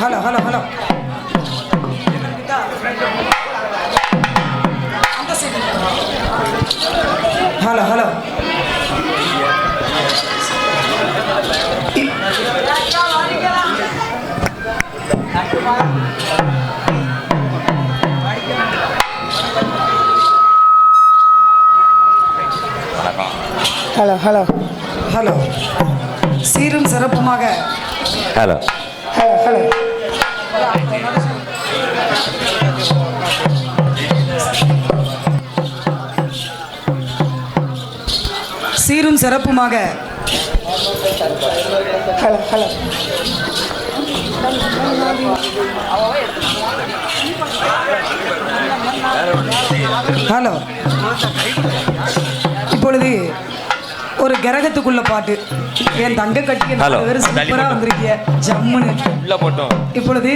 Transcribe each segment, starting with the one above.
Hello hello hello hello hello Thank you. Hello hello hello சீரும் சிறப்புமாக. Hello hello hello சீரும் சிறப்புமாக. Hello hello hello ஒரு கிரகத்துக்குள்ள பாட்டு. என் தங்க கட்டி சூப்பரா வந்திருக்கிய ஜம்முன்னு. உள்ள போட்டோம். இப்பொழுது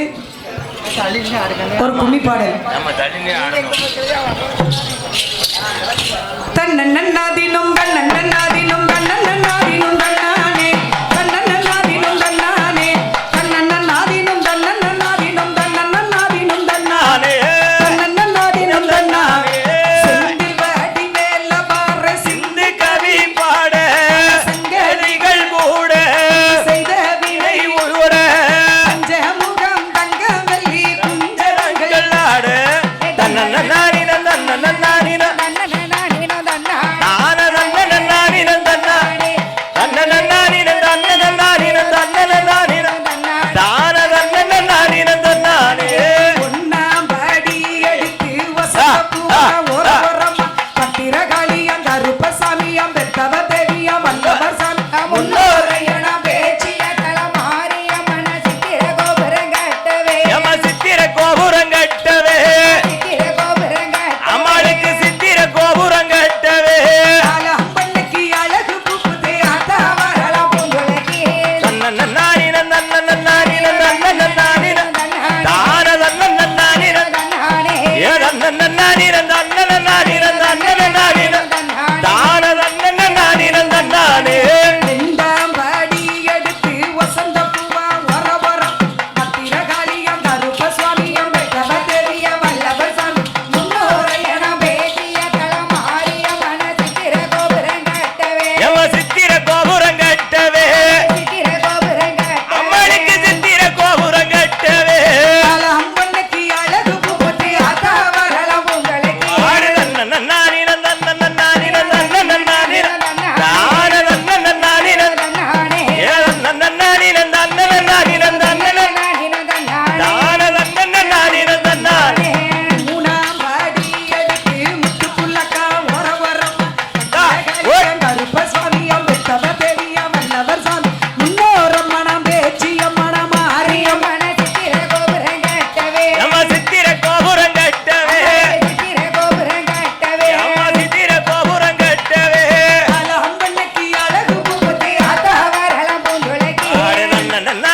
ஒரு கும்மி பாடல் தன்னன்னா தினம் தன்னன்னா Na na na.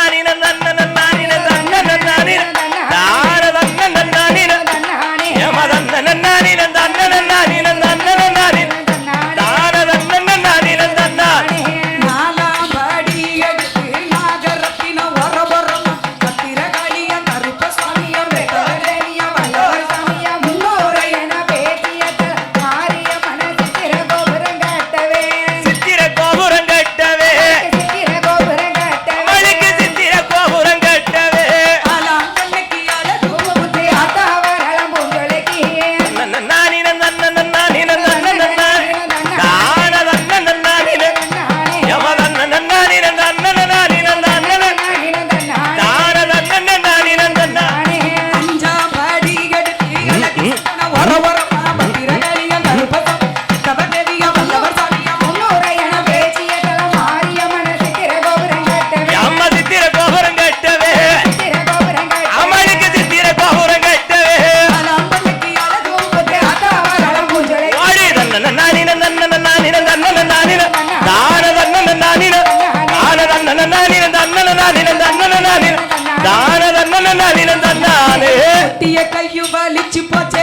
நளினம் தன்னானே கையும் வலிச்சு போச்சே.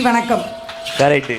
நன்றி வணக்கம். கரெக்ட்